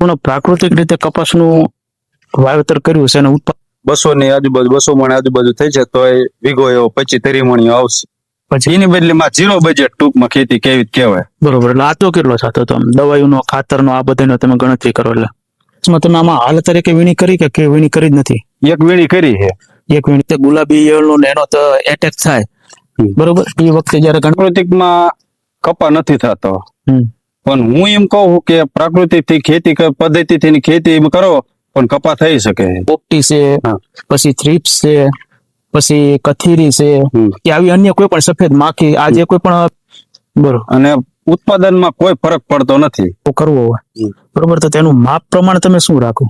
પૂર્ણ પ્રાકૃતિક રીતે કપાસનું વાવેતર કર્યું છે અને ઉત્પાદન બસો ની આજુબાજુ બસો મણ આજુબાજુ થઈ છે તો એ વીઘો એવો પચીસ ત્રીસ મણીઓ આવશે. પછી? એની બદલીમાં ઝીરો બજેટ ટૂંકમાં ખેતી કેવી કહેવાય? બરોબર એટલે આતો કેટલો થતો તો દવાઈનો ખાતરનો આ બધાનો તમે ગણતરી કરો એટલે. તમે આમાં હાલ તરીકે વીણી કરી કે કે વીણી કરી જ નથી? એક વીણી કરી છે. એક વીણી ગુલાબી ઈયળનો એનો તો એટેક થાય. બરોબર? એ વખતે જયારે ગણ- પ્રાકૃતિકમાં કપા નથી થતો. પણ હું એમ કહું કે પ્રાકૃતિકથી ખેતી પદ્ધતિથી ખેતી કરો પણ કપા થઈ શકે. પોપટી છે પછી થ્રીપ્સ છે પછી કથીરી છે કે આવી અન્ય કોઈ પણ સફેદ માખી આ જે કોઈ પણ બરોબર અને ઉત્પાદનમાં કોઈ ફરક પડતો નથી. કરવો હોય. બરોબર તો તેનું માપ પ્રમાણ તમે શું રાખો?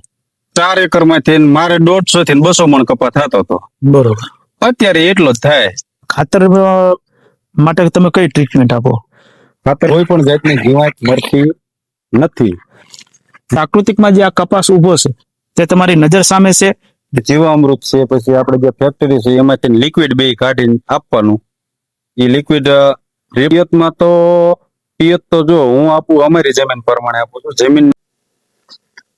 ચાર એકરમાંથી મારે દોઢસો થી બસો મણ કપા થતો હતો. બરોબર. અત્યારે એટલો જ થાય. ખાતર માટે તમે કઈ ટ્રીટમેન્ટ આપો? કોઈ પણ જાતની જીવાત મળતી નથી. પ્રાકૃતિકમાં જે આ કપાસ ઊભો છે તે તમારી નજર સામે છે? જીવામૃત છે પછી આપણે જે ફેક્ટરી છે એમાંથી લિક્વિડ બે કાઢીને આપવાનું. એ લિક્વિડ પિયતમાં તો પિયત તો જો હું આપું અમારી જમીન પ્રમાણે આપું છું. જમીન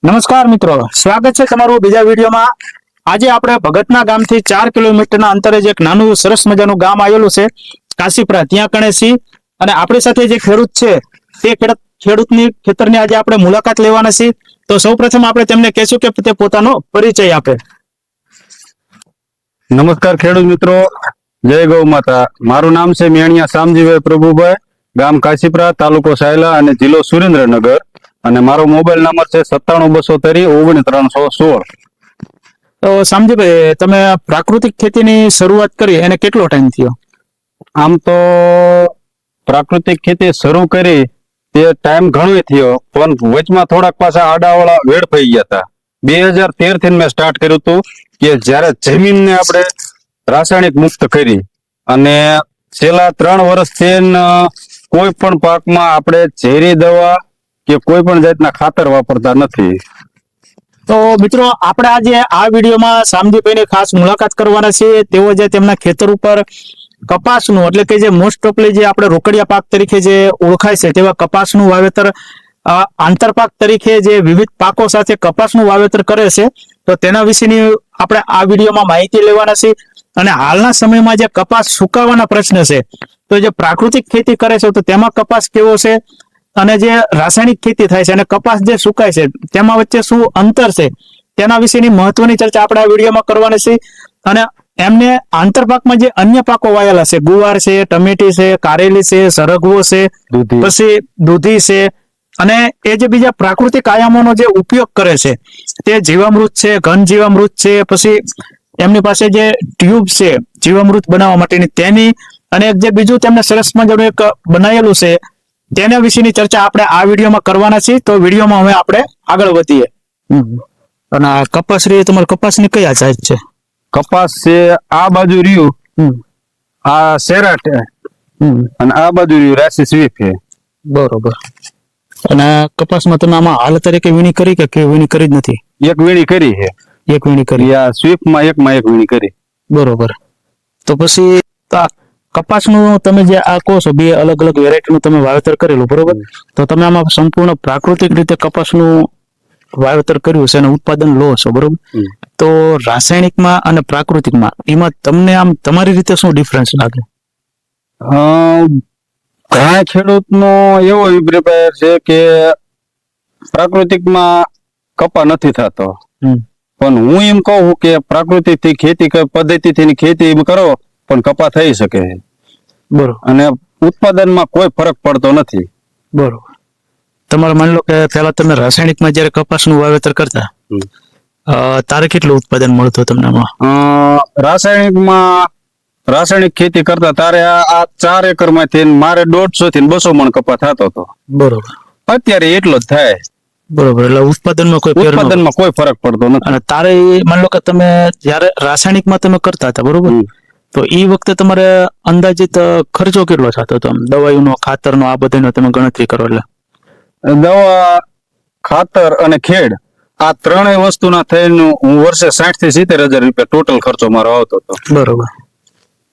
નમસ્કાર મિત્રો સ્વાગત છે તમારું બીજા વિડીયોમાં. આજે આપણે ભગતના ગામથી ચાર કિલોમીટરના અંતરે જ એક નાનું સરસ મજાનું ગામ આવેલું છે કાશીપરા. ત્યાં કણે સી અને આપણી સાથે જે ખેડૂત છે તે ખેડૂત ખેડૂતની ખેતરની આજે આપણે મુલાકાત લેવાના છીએ. તો સૌપ્રથમ આપણે તેમને કહેશું કે તે પોતાનો પરિચય આપે. નમસ્કાર ખેડૂત મિત્રો. જય ગૌ માતા. મારું નામ છે મેણિયા શામજીભાઈ પ્રભુભાઈ ગામ કાશીપરા તાલુકો સાયલા અને જિલ્લો સુરેન્દ્રનગર. અને મારો મોબાઈલ નંબર છે સત્તાણું બસો તરી ઓગણી ત્રણસો સોળ. તો શામજીભાઈ તમે પ્રાકૃતિક ખેતીની શરૂઆત કરી એને કેટલો ટાઈમ થયો? આમ તો પ્રાકૃતિક ખેતી શરૂ કરી તે ટાઈમ ઘણો થયો, પણ વચમાં થોડાક પાછા આડાવાળા વેડ થઈ ગયા હતા. બે હજાર તેરથી મેં સ્ટાર્ટ કર્યું હતું કે જ્યારે જમીનને આપણે રાસાયણિક મુક્ત કરી અને છેલ્લા ત્રણ વર્ષથી કોઈ પણ પાકમાં આપણે ઝેરી દવા કે કોઈ પણ જાતના ખાતર વાપરતા નથી. તો મિત્રો, આપણે આજે આ વિડીયોમાં સામજીભાઈની ખાસ મુલાકાત કરવાના છીએ. તેઓ જે તેમના ખેતર ઉપર કપાસનું, એટલે કે જે મોસ્ટ ઓફલી જે આપણે રોકડિયા પાક તરીકે જે ઓળખાય છે, તેવા કપાસનું વાવેતર આંતરપાક તરીકે જે વિવિધ પાકો સાથે કપાસનું વાવેતર કરે છે, તો તેના વિશેની આપણે આ વિડીયોમાં માહિતી લેવાના છે. અને હાલના સમયમાં જે કપાસ સુકાવાના પ્રશ્ન છે, તો જે પ્રાકૃતિક ખેતી કરે છે, તો તેમાં કપાસ કેવો છે? અને જે રાસાયણિક ખેતી થાય છે, અને કપાસ જે સુકાય છે, તેમાં વચ્ચે શું અંતર છે? તેના વિશેની મહત્વની ચર્ચા આપણે આ વિડીયોમાં કરવાની છે. અને એમને આંતરપાકમાં જે અન્ય પાકો વાયેલા છે ગુવાર છે ટમેટી છે કારેલી છે સરગવો છે પછી દૂધી છે અને એ જે બીજા પ્રાકૃતિક આયામોનો જે ઉપયોગ કરે છે તે જીવામૃત છે ઘન જીવામૃત છે પછી એમની પાસે જે ટ્યુબ છે જીવામૃત બનાવવા માટેની તેની અને જે બીજું તેમને સરસ મજાનું એક બનાવેલું છે તેના વિશેની ચર્ચા આપણે આ વિડીયોમાં કરવાના છીએ. તો વિડીયોમાં હવે આપણે આગળ વધીએ. અને આ કપાસ રહી તમારે કપાસની કયા જાત છે? કપાસ છે આ બાજુ રહ્યું. આ સેરાટ અને આ બાજુ રહ્યું રાશિ સ્વીપ છે. બરોબર. અને આ કપાસમાં તમે આમાં હાલ તરીકે વીણી કરી કે કે વીણી કરી જ નથી? એક વીણી કરી છે. એક વીણી કરી. આ સ્વીફમાં એકમાં એક વીણી કરી. બરોબર. તો પછી કપાસનું તમે જે આ કહો છો બે અલગ અલગ વેરાયટીનું તમે વાવેતર કરેલું બરોબર? તો તમે આમાં સંપૂર્ણ પ્રાકૃતિક રીતે કપાસનું વાવેતર કર્યું છે અને ઉત્પાદન લો છો બરોબર. તો રાસાયણિકમાં અને પ્રાકૃતિકમાં એમાં તમને આમ તમારી રીતે શું ડિફરન્સ લાગે? ઘણા ખેડૂતનો એવો અભિપ્રાય છે કે પ્રાકૃતિકમાં કપા નથી થતો. પણ હું એમ કહું કે પ્રાકૃતિકથી ખેતી પદ્ધતિથી ખેતી કરો પણ કપા થઈ શકે. બરોબર. અને ઉત્પાદનમાં કોઈ ફરક પડતો નથી. બરોબર. તમારે માની લો કે પહેલા તમે રાસાયણિકમાં જ્યારે કપાસનું વાવેતર કરતા તારે કેટલું ઉત્પાદન મળતું તમને આમાં? રાસાયણિકમાં રાસાયણિક ખેતી કરતા તારે આ ચાર એકરમાંથી મારે દોઢસો થી બસો મણ કપા થતો હતો. બરોબર. અત્યારે એટલો જ થાય. બરોબર એટલે ઉત્પાદનમાં કોઈ ઉત્પાદનમાં કોઈ ફરક પડતો નથી. અને તારે માની લો કે તમે જ્યારે રાસાયણિકમાં તમે કરતા હતા બરોબર? તો એ વખતે તમારે અંદાજિત ખર્ચો કેટલો થતો હતો દવાઈનો ખાતરનો આ બધાનો તમે ગણતરી કરો એટલે. દવા ખાતર અને ખેડ. આ ત્રણેય વસ્તુના થઈને હું વર્ષે સાઠથી સિત્તેર હજાર રૂપિયા ટોટલ ખર્ચો મારો આવતો હતો. બરોબર.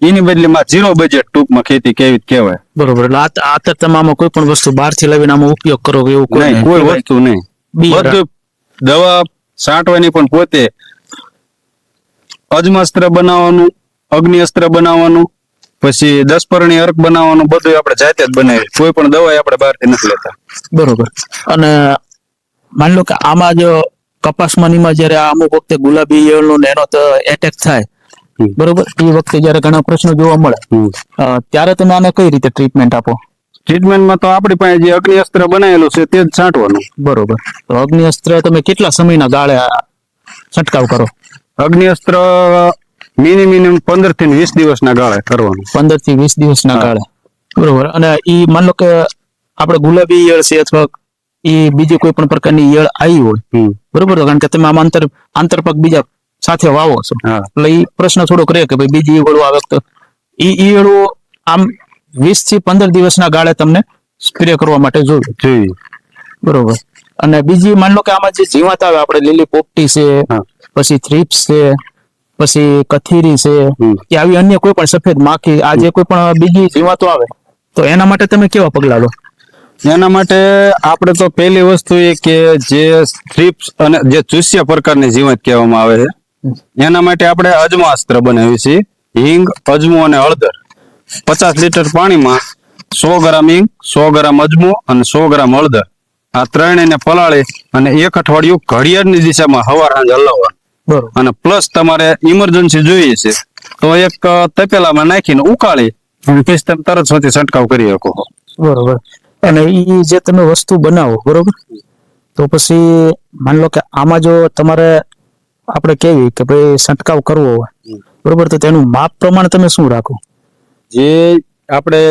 એની બદલીમાં ઝીરો બજેટ ટૂંકમાં ખેતી કેવી કહેવાય? બરોબર એટલે આ આ તમે આમાં કોઈ પણ વસ્તુ બહારથી લાવીને આમાં ઉપયોગ કરો એવું કોઈ. કોઈ વસ્તુ નહીં. બધું દવા છાંટવાની પણ પોતે અજમાસ્ત્ર બનાવવાનું અગ્નિ અસ્ત્ર બનાવવાનું પછી દસપરણી અર્ક બનાવવાનું બધું આપણે જાતે જ બનાવી કોઈ પણ દવા આપણે બહારથી નથી લેતા. બરોબર. અને માની લો કે આમાં જો કપાસમાં ની જયારે અમુક વખતે ગુલાબી ઈયળનો ને એનો એટેક થાય. બરોબર? એ વખતે જયારે ઘણા પ્રશ્નો જોવા મળે ત્યારે તમે આને કઈ રીતે ટ્રીટમેન્ટ આપો? ટ્રીટમેન્ટમાં તો આપણી પાસે જે અગ્નિ અસ્ત્ર બનાવેલું છે તે જ છાંટવાનું. બરોબર. તો અગ્નિ અસ્ત્ર તમે કેટલા સમયના ગાળે છંટકાવ કરો? અગ્નિ અસ્ત્ર મિનિમમ મિનિમમ પંદરથી વીસ દિવસના ગાળે કરવાનું. પંદરથી વીસ દિવસના ગાળે. બરોબર. અને એ માન લો કે આપણે ગુલાબી ઈયળ છે અથવા ઈ બીજી કોઈ પણ પ્રકારની ઈયળ આવી હોય. બરોબર? કારણ કે તમે આમ આંતર આંતરપગ બીજા સાથે વાવો છો. હા. એટલે એ પ્રશ્ન થોડોક રહે કે ભાઈ બીજી ઈયળો આવે તો એ ઈયળો આમ વીસથી પંદર દિવસના ગાળે તમને સ્પ્રે કરવા માટે જોઈએ. બરોબર? અને બીજી માન લો કે આમાં જે જીવાત આવે આપણે લીલી પોપટી છે પછી થ્રીપ્સ છે પછી કથીરી છે. કે આવી અન્ય કોઈ પણ સફેદ માખી આ જે કોઈ પણ બીજી જીવાતો આવે તો એના માટે તમે કેવા પગલા લો? એના માટે આપણે તો પહેલી વસ્તુ એ કે જે સ્ટ્રીપ્સ અને જે ચૂસ્યા પ્રકારની જીવંત કહેવામાં આવે છે એના માટે આપણે અજમા અસ્ત્ર બનાવ્યું છે. હિંગ અજમો અને હળદર. પચાસ લીટર પાણીમાં સો ગ્રામ હિંગ સો ગ્રામ અજમો અને સો ગ્રામ હળદર. આ ત્રણેયને પલાળી અને એક અઠવાડિયું ઘડિયાળની દિશામાં હવાર સાંજ હલાવવાનું અને પ્લસ તમારે ઇમરજન્સી જોઈએ છે તો એક તપેલામાં નાખીને ઉકાળી અને પછી તમે તરત સુધી છંટકાવ કરી શકો. બરોબર. અને એ જે તમે વસ્તુ બનાવો બરોબર? તો પછી માની લો કે આમાં જો તમારે આપણે કેવી કે ભાઈ છંટકાવ કરવો હોય બરોબર? તો તેનું માપ પ્રમાણ તમે શું રાખો? જે આપણે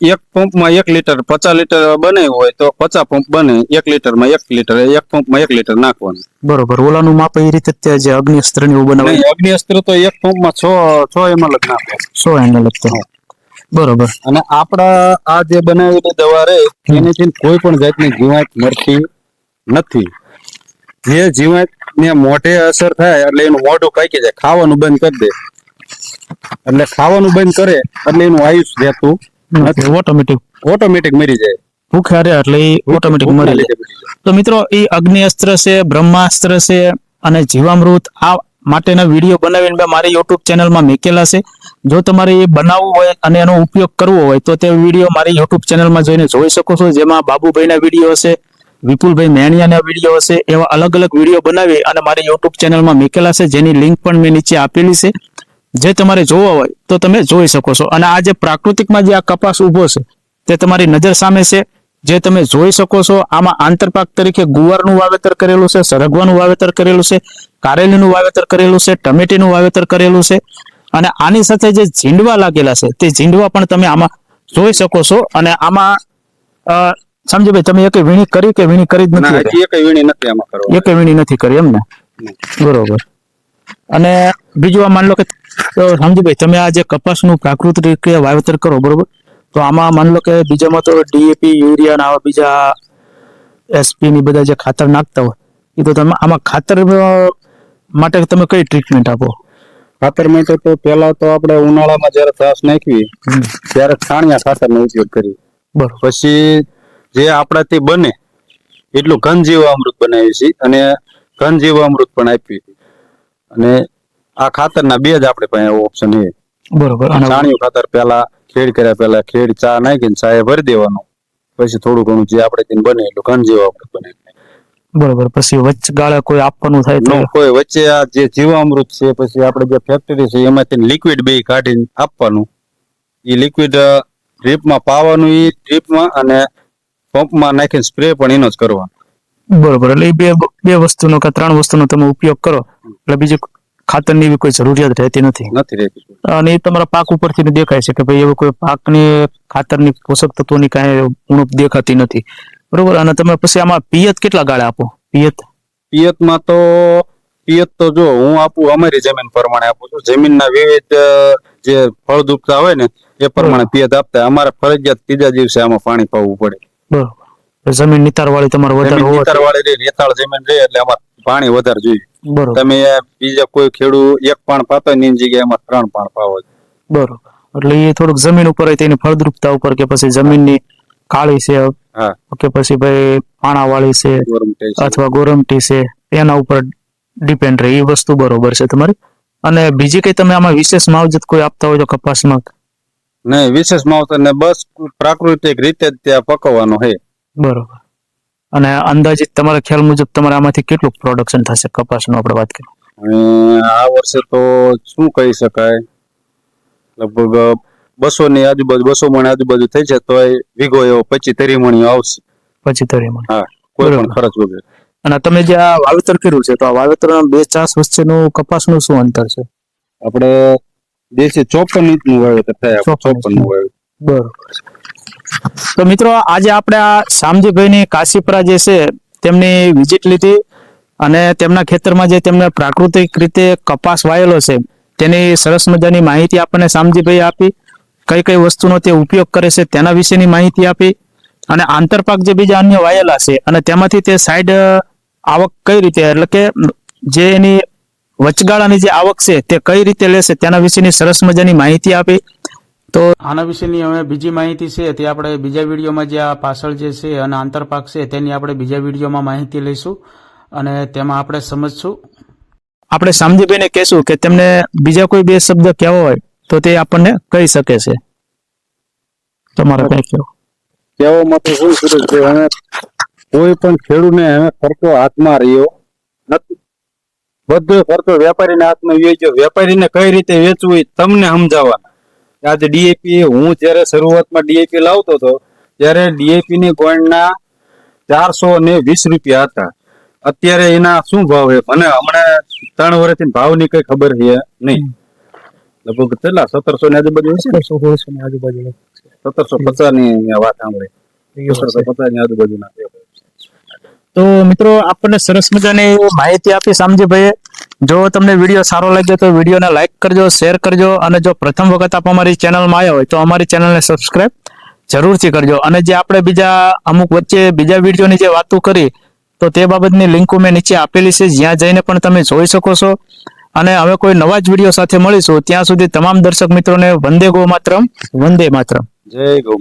એક પંપમાં એક લીટર પચાસ લીટર બને હોય તો પચાસ પંપ બને એક લીટરમાં એક લીટર એક પંપમાં એક લીટર નાખવાનું. બરોબર. ઓલાનું માપ એ રીતે જ જે અગ્નિ અસ્ત્ર ને એવું બનાવે? નહીં અગ્નિ અસ્ત્ર તો એક પંપમાં છ છ એમ જ નાખવાનું. છ એમ જ તે. બરોબર. અને આપણા આ જે બનાવેલી દવા રે એનાથી કોઈ પણ જાતની જીવાત મરતી નથી. જે જીવાત ને મોઢે અસર થાય એટલે એનું મોઢું પાકી જાય ખાવાનું બંધ કરી દે. એટલે ખાવાનું બંધ કરે એટલે એનું આયુષ રહેતું નથી. ઓટોમેટિક ઓટોમેટિક મરી જાય. ભૂખ્યા રહે એટલે એ ઓટોમેટિક મરી જાય. તો મિત્રો એ અગ્નિ અસ્ત્ર છે બ્રહ્માસ્ત્ર છે અને જીવામૃત આ માટેના વીડિયો બનાવીને મેં મારી યુટ્યુબ ચેનલમાં મૂકેલા છે. જો તમારે એ બનાવવું હોય અને એનો ઉપયોગ કરવો હોય, તો તે વીડિયો મારી યુટ્યુબ ચેનલમાં જોઈને જોઈ શકો છો. જેમાં બાબુભાઈના વીડિયો છે વિપુલભાઈ મેણિયાના વીડિયો છે એવા અલગ અલગ વીડિયો બનાવી અને મારી યુટ્યુબ ચેનલમાં મૂકેલા છે. જેની લિંક પણ મેં નીચે આપેલી છે. જે તમારે જોવા હોય, તો તમે જોઈ શકો છો. અને આ જે પ્રાકૃતિકમાં જે આ કપાસ ઊભો છે, તે તમારી નજર સામે છે. જે તમે જોઈ શકો છો આમાં આંતરપાક તરીકે ગુવારનું વાવેતર કરેલું છે સરગવાનું વાવેતર કરેલું છે કારેલીનું વાવેતર કરેલું છે ટમેટીનું વાવેતર કરેલું છે અને આની સાથે જે ઝીંડવા લાગેલા છે તે ઝીંડવા પણ તમે આમાં જોઈ શકો છો અને આમાં સમજો ભાઈ તમે એક વીણી કરી કે વીણી કરી જ નથી એક વીણી નથી આમાં એક વીણી નથી કરી એમ ને. બરોબર. અને બીજું આ માન લો કે તો સમજીભાઈ તમે આ જે કપાસનું પ્રાકૃતિક રીતે વાવેતર કરો બરોબર? તો આમાં માની લો કે બીજામાં તો ડીએપી યુરિયા આવા બીજા એસપી ની બધા જે ખાતર નાખતા હોય એ તો તમે આમાં ખાતર માટે તમે કઈ ટ્રીટમેન્ટ આપો? ખાતર માટે તો પેલા તો આપણે ઉનાળામાં જ્યારે ઘાસ નાખવી ત્યારે છાણિયા ખાતરનો ઉપયોગ કરીએ. બરોબર. પછી જે આપણાથી બને એટલું ઘન જીવામૃત બનાવીએ છીએ અને ઘન જીવામૃત પણ આપીએ અને આ ખાતરના બે જ આપણે પાસે ઓપ્શન છે. બરોબર. અને છાણિયું ખાતર પેલા ખેડ કર્યા પેલા ખેડ ચા નાખીને ચાએ ભરી દેવાનું. પછી થોડું ઘણું જે આપણે બને એટલું ઘણ જેવું આપણે બને. બરોબર પછી વચ્ચે ગાળા કોઈ આપવાનું થાય તો? કોઈ વચ્ચે આ જે જીવામૃત છે પછી આપણે જે ફેક્ટરી છે એમાંથી લિક્વિડ બે કાઢીને આપવાનું. એ લિક્વિડ ડ્રીપમાં પાવાનું એ ડ્રીપમાં અને પંપમાં નાખીને સ્પ્રે પણ એનો જ કરવાનો. બરોબર એટલે બે બે વસ્તુનો કે ત્રણ વસ્તુનો તમે ઉપયોગ કરો. એટલે બીજું ખાતરની એવી કોઈ જરૂરિયાત રહેતી નથી. નથી રહેતી. અને એ તમારા પાક ઉપરથી દેખાય છે કે ભાઈ એવું કોઈ પાકની ખાતરની પોષક તત્વોની કાંઈ ઉણપ દેખાતી નથી. બરોબર? અને તમે પછી આમાં પિયત કેટલા ગાળે આપો? પિયત? પિયતમાં તો પિયત તો જો હું આપું અમારી જમીન પ્રમાણે આપું છું. જમીનના વિવિધ જે ફળદ્રુપતા હોય ને એ પ્રમાણે પિયત આપતા. અમારે ફરજિયાત ત્રીજા દિવસે આમાં પાણી પાવું પડે. બરોબર. જમીન નિતાર વાળી તમારે વધારે હોવાથી- રેતાળ જમીન રહે એટલે અમારે પાણી વધારે જોઈએ. બરોબર. તમે બીજા કોઈ ખેડૂત એક પાણ પાતો એની જગ્યાએ એમાં ત્રણ પાણ પાવો બરોબર. એટલે એ થોડુંક જમીન ઉપર હોય તેની ફળદ્રુપતા ઉપર કે પછી જમીનની કાળી છે હા. કે પછી ભાઈ પાણાવાળી છે અથવા ગોરમટી છે એના ઉપર ડિપેન્ડ રહે. એ વસ્તુ બરોબર છે તમારી. અને બીજી કઈ તમે આમાં વિશેષ માવજત કોઈ આપતા હોય તો કપાસમાં? નહીં વિશેષ માવજત ને બસ પ્રાકૃતિક રીતે જ ત્યાં પકવવાનો છે. બરોબર. અને અંદાજિત તમારા ખ્યાલ મુજબ તમારે આમાંથી કેટલું પ્રોડક્શન થશે? કપાસનું આપણે વાત કરીએ. આ વર્ષે તો શું કહી શકાય? લગભગ બસો ની આજુબાજુ બસો મણ આજુબાજુ થઈ છે તો વીઘો એવો પચી તરી મણી આવશે. પછી મણી હા કોઈ પણ ખર્ચ વગર. અને તમે જે આ વાવેતર કર્યું છે તો આ વાવેતર બે ચાસ વચ્ચેનું કપાસનું શું અંતર છે? આપણે દેશી ચોપન ઇંચનું વાવેતર થાય આપણે 54 ચોપન. નું વાવેતર. બરોબર. તો મિત્રો, આજે આપણે આ શામજીભાઈની કાશીપરા જે છે, તેમની વિઝિટ લીધી અને તેમના ખેતરમાં જે તેમને પ્રાકૃતિક રીતે કપાસ વાયેલો છે, તેની સરસ મજાની માહિતી આપણને શામજીભાઈ આપી. કઈ કઈ વસ્તુનો તે ઉપયોગ કરે છે, તેના વિશેની માહિતી આપી. અને આંતરપાક જે બીજા અન્ય વાયેલા છે, અને તેમાંથી તે સાઈડ આવક કઈ રીતે, એટલે કે જે એની વચગાળાની જે આવક છે, તે કઈ રીતે લેશે, તેના વિશેની સરસ મજાની માહિતી આપી. તો આના વિશેની હવે બીજી માહિતી છે તે આપણે બીજા વિડીયોમાં જે આ પાછળ જે છે અને આંતરપાક છે તેની આપણે બીજા વિડીયોમાં માહિતી લઈશું અને તેમાં આપણે સમજશું. આપણે સામજીભાઈને કહેશું કે તેમને બીજા કોઈ બે શબ્દ કહેવા હોય તો તે આપણને કહી શકે છે. તમારે કઈ કહેવું? કહેવા માટે શું સુરેશ કે અમે કોઈ પણ ખેડૂતને અમે ખર્ચો હાથમાં રહ્યો નથી. બધો ખર્ચો વેપારીના હાથમાં વેચ્યો વેપારીને કઈ રીતે વેચવું એ તમને સમજાવવાના. આજે ડીએપી હું જ્યારે શરૂઆતમાં ડીએપી લાવતો હતો ત્યારે ડીએપી ની ગોળના ચારસો ને વીસ રૂપિયા હતા. અત્યારે એના શું ભાવ છે? મને હમણાં ત્રણ વર્ષથી ભાવની કઈ ખબર છે નહીં. લગભગ કેટલા? સત્તરસો ની આજુબાજુ ને? આજુબાજુ સત્તરસો પચાસની વાત સાંભળી. સત્તરસો પચાસની આજુબાજુ ના તો મિત્રો આપણને સરસ મજાની માહિતી આપી શામજીભાઈએ જો તમને વીડિયો સારો લાગ્યો તો વિડીયોને લાઇક કરજો શેર કરજો અને જો પ્રથમ વખત આપ અમારી ચેનલમાં આવ્યા હોય તો અમારી ચેનલને સબસ્ક્રાઇબ જરૂરથી કરજો. અને જે આપણે બીજા અમુક વચ્ચે બીજા વિડીયોની જે વાતો કરી, તો તે બાબતની લિંકો મેં નીચે આપેલી છે. જ્યાં જઈને પણ તમે જોઈ શકો છો. અને હવે કોઈ નવા જ વીડિયો સાથે મળીશું. ત્યાં સુધી તમામ દર્શક મિત્રોને વંદે ગો માત્રમ વંદે માત્રમ. જય ગૌ